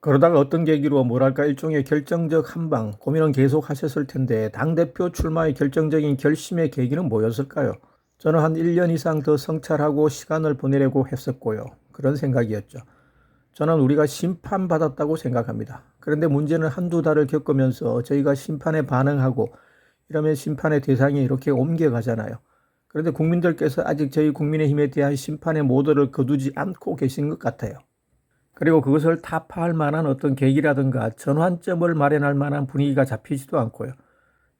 그러다가 어떤 계기로 뭐랄까 일종의 결정적 한방 고민은 계속 하셨을 텐데 당대표 출마의 결정적인 결심의 계기는 뭐였을까요? 저는 한 1년 이상 더 성찰하고 시간을 보내려고 했었고요. 그런 생각이었죠. 저는 우리가 심판받았다고 생각합니다. 그런데 문제는 한두 달을 겪으면서 저희가 심판에 반응하고 이러면 심판의 대상이 이렇게 옮겨가잖아요. 그런데 국민들께서 아직 저희 국민의힘에 대한 심판의 모드를 거두지 않고 계신 것 같아요. 그리고 그것을 타파할 만한 어떤 계기라든가 전환점을 마련할 만한 분위기가 잡히지도 않고요.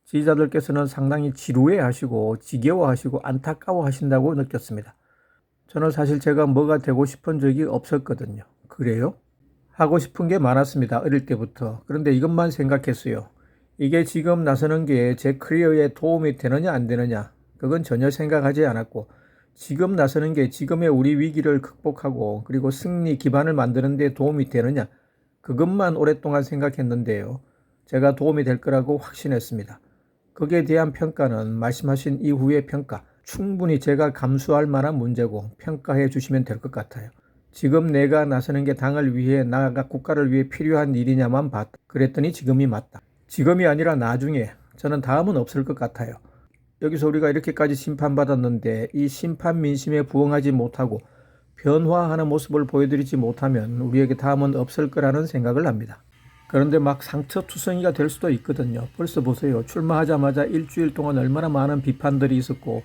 지지자들께서는 상당히 지루해 하시고 지겨워 하시고 안타까워 하신다고 느꼈습니다. 저는 사실 제가 뭐가 되고 싶은 적이 없었거든요. 그래요? 하고 싶은 게 많았습니다. 어릴 때부터. 그런데 이것만 생각했어요. 이게 지금 나서는 게제 커리어에 도움이 되느냐 안 되느냐. 그건 전혀 생각하지 않았고 지금 나서는 게 지금의 우리 위기를 극복하고 그리고 승리 기반을 만드는 데 도움이 되느냐. 그것만 오랫동안 생각했는데요. 제가 도움이 될 거라고 확신했습니다. 거기에 대한 평가는 말씀하신 이후의 평가, 충분히 제가 감수할 만한 문제고 평가해 주시면 될 것 같아요. 지금 내가 나서는 게 당을 위해 나아가 국가를 위해 필요한 일이냐만 봤다. 그랬더니 지금이 맞다. 지금이 아니라 나중에 저는 다음은 없을 것 같아요. 여기서 우리가 이렇게까지 심판받았는데 이 심판 민심에 부응하지 못하고 변화하는 모습을 보여드리지 못하면 우리에게 다음은 없을 거라는 생각을 합니다. 그런데 막 상처투성이가 될 수도 있거든요. 벌써 보세요. 출마하자마자 일주일 동안 얼마나 많은 비판들이 있었고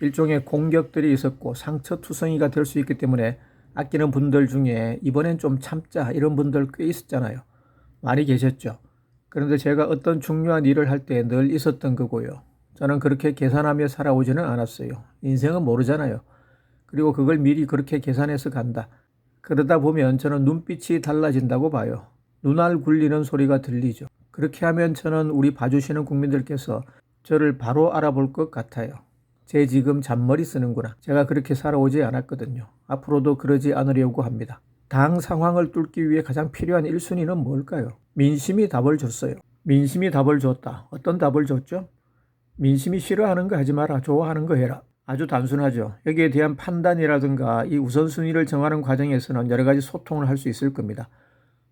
일종의 공격들이 있었고 상처투성이가 될 수 있기 때문에 아끼는 분들 중에 이번엔 좀 참자 이런 분들 꽤 있었잖아요. 많이 계셨죠. 그런데 제가 어떤 중요한 일을 할 때 늘 있었던 거고요. 저는 그렇게 계산하며 살아오지는 않았어요. 인생은 모르잖아요. 그리고 그걸 미리 그렇게 계산해서 간다. 그러다 보면 저는 눈빛이 달라진다고 봐요. 눈알 굴리는 소리가 들리죠. 그렇게 하면 저는 우리 봐주시는 국민들께서 저를 바로 알아볼 것 같아요. 제 지금 잔머리 쓰는구나. 제가 그렇게 살아오지 않았거든요. 앞으로도 그러지 않으려고 합니다. 당 상황을 뚫기 위해 가장 필요한 1순위는 뭘까요? 민심이 답을 줬어요. 민심이 답을 줬다. 어떤 답을 줬죠? 민심이 싫어하는 거 하지 마라. 좋아하는 거 해라. 아주 단순하죠. 여기에 대한 판단이라든가 이 우선순위를 정하는 과정에서는 여러 가지 소통을 할 수 있을 겁니다.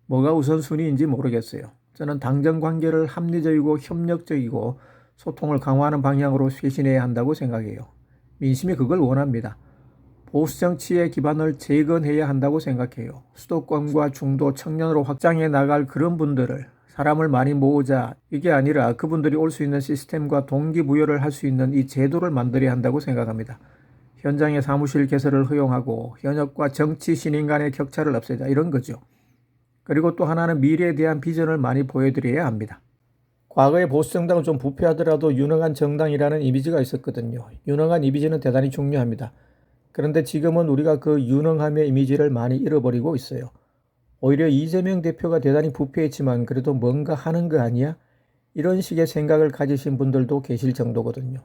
뭐가 우선순위인지 모르겠어요. 저는 당정 관계를 합리적이고 협력적이고 소통을 강화하는 방향으로 쇄신해야 한다고 생각해요. 민심이 그걸 원합니다. 보수 정치의 기반을 재건해야 한다고 생각해요. 수도권과 중도, 청년으로 확장해 나갈 그런 분들을 사람을 많이 모으자 이게 아니라 그분들이 올 수 있는 시스템과 동기부여를 할 수 있는 이 제도를 만들어야 한다고 생각합니다. 현장의 사무실 개설을 허용하고 현역과 정치 신인 간의 격차를 없애자 이런 거죠. 그리고 또 하나는 미래에 대한 비전을 많이 보여드려야 합니다. 과거의 보수 정당은 좀 부패하더라도 유능한 정당이라는 이미지가 있었거든요. 유능한 이미지는 대단히 중요합니다. 그런데 지금은 우리가 그 유능함의 이미지를 많이 잃어버리고 있어요. 오히려 이재명 대표가 대단히 부패했지만 그래도 뭔가 하는 거 아니야? 이런 식의 생각을 가지신 분들도 계실 정도거든요.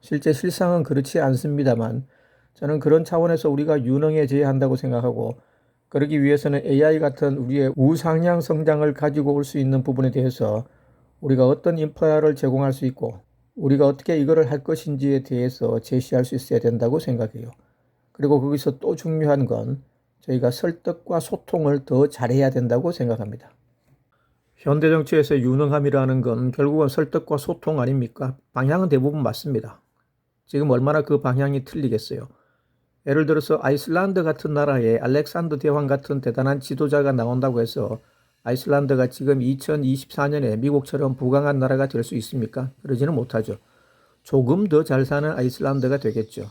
실제 실상은 그렇지 않습니다만 저는 그런 차원에서 우리가 유능해져야 한다고 생각하고 그러기 위해서는 AI 같은 우리의 우상향 성장을 가지고 올 수 있는 부분에 대해서 우리가 어떤 인프라를 제공할 수 있고 우리가 어떻게 이거를 할 것인지에 대해서 제시할 수 있어야 된다고 생각해요. 그리고 거기서 또 중요한 건 저희가 설득과 소통을 더 잘해야 된다고 생각합니다. 현대 정치에서 유능함이라는 건 결국은 설득과 소통 아닙니까? 방향은 대부분 맞습니다. 지금 얼마나 그 방향이 틀리겠어요. 예를 들어서 아이슬란드 같은 나라에 알렉산더 대왕 같은 대단한 지도자가 나온다고 해서 아이슬란드가 지금 2024년에 미국처럼 부강한 나라가 될 수 있습니까? 그러지는 못하죠. 조금 더 잘 사는 아이슬란드가 되겠죠.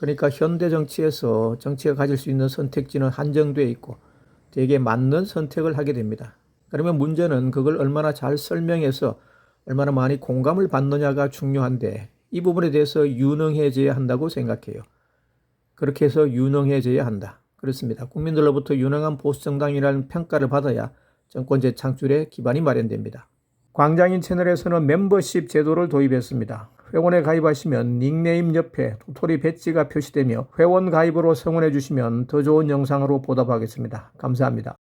그러니까 현대 정치에서 정치가 가질 수 있는 선택지는 한정되어 있고 되게 맞는 선택을 하게 됩니다. 그러면 문제는 그걸 얼마나 잘 설명해서 얼마나 많이 공감을 받느냐가 중요한데 이 부분에 대해서 유능해져야 한다고 생각해요. 그렇게 해서 유능해져야 한다. 그렇습니다. 국민들로부터 유능한 보수정당이라는 평가를 받아야 정권 재창출의 기반이 마련됩니다. 광장인 채널에서는 멤버십 제도를 도입했습니다. 회원에 가입하시면 닉네임 옆에 도토리 배지가 표시되며 회원 가입으로 성원해 주시면 더 좋은 영상으로 보답하겠습니다. 감사합니다.